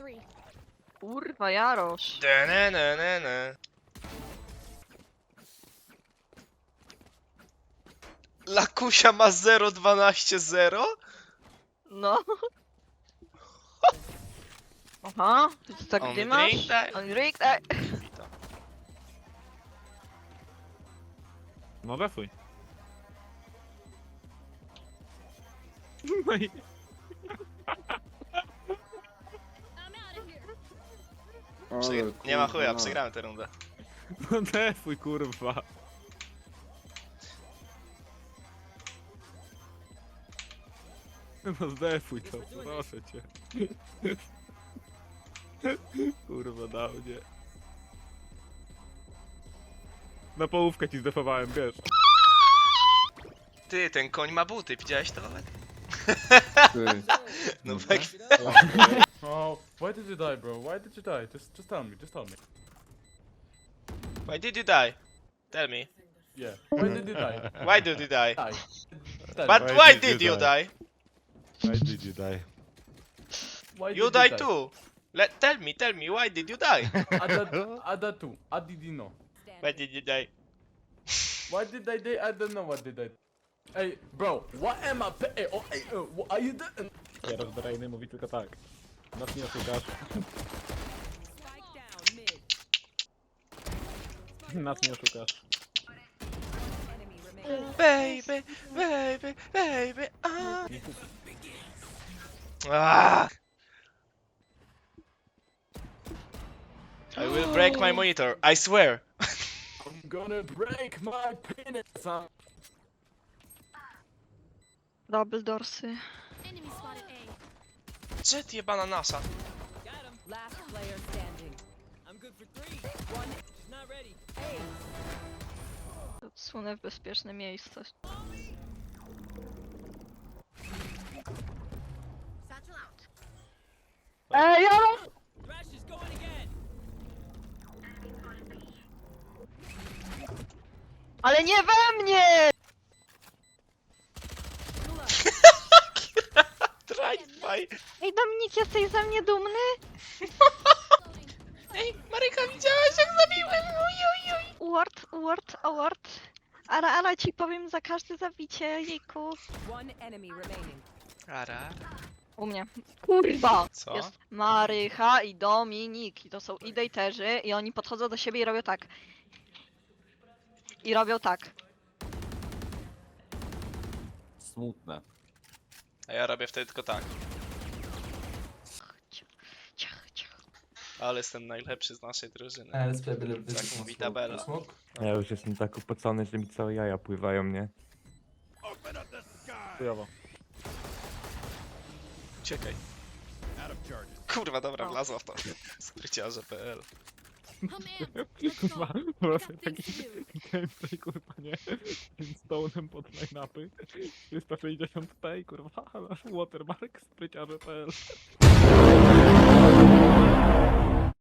three. Kurwa, Jarosz. Denenenene. Lakusia ma 0,12,0? No. Aha, ty to tak On ty masz? drink that? On drink that. No defuj. No i Przegra- nie ma chuja, przegramy tę rundę. no defuj kurwa. No zdefuj to, proszę cię. Kurwa dał mnie. Na połówkę ci zdefowałem, wiesz. Ty, ten koń ma buty, widziałeś to nawet? Ty. No tak. Oh, why did you die, bro? Why did you die? Just, just tell me. Just tell me. Why did you die? Tell me. Yeah. Why did you die? Why did you die? Die. But me. why did you die? Why did you die? Why You did die too. Let tell me, tell me, why did you die? Ada, Ada too. I didn't know. Why did you die? Why did I die? I don't know what did I. Hey, bro, what am I? Hey, oh, hey, uh, what are you doing? Jarosz Drejny mówi tylko tak. Nas nie oszukasz. Spike down mid. Nas nie oszukasz. Enemy remaining. Baby, baby, baby, ah. ah. I will break my monitor, I swear. I'm gonna break my penis. son. Double dorsy. Jet jebana nasa. Last player standing. I'm good for three. One. She's not ready. Odsunę w bezpieczne miejsce. Ej, Jarosz! Thrash is going again. Ale nie we mnie! Drive-by. Ej, Dominik, jesteś ze mnie dumny? Ej, Maryka, widziałaś jak zabiłem? Oj, oj, oj. Award, award, award. Ale, ale ci powiem za każde zabicie, jejku. One enemy remaining. Ara. U mnie. Kurwa! Co? Jest Marycha i Dominik. I to są idejterzy i oni podchodzą do siebie i robią tak. I robią tak. Smutne. A ja robię wtedy tylko tak. Ale jestem najlepszy z naszej drużyny. Let's play a bit of this Tak mówi tabela. Smoke? Ja już jestem tak upocony, że mi całe jaja pływają, nie? Chujowo. Uciekaj. Kurwa, dobra, wlazła w to. Skryciarze.pl. Let's Kurwa, po prostu taki things to do. gameplay, kurwa, nie? Tym stonem pod line-upy. 360p i kurwa, nasz watermark spryciarze.pl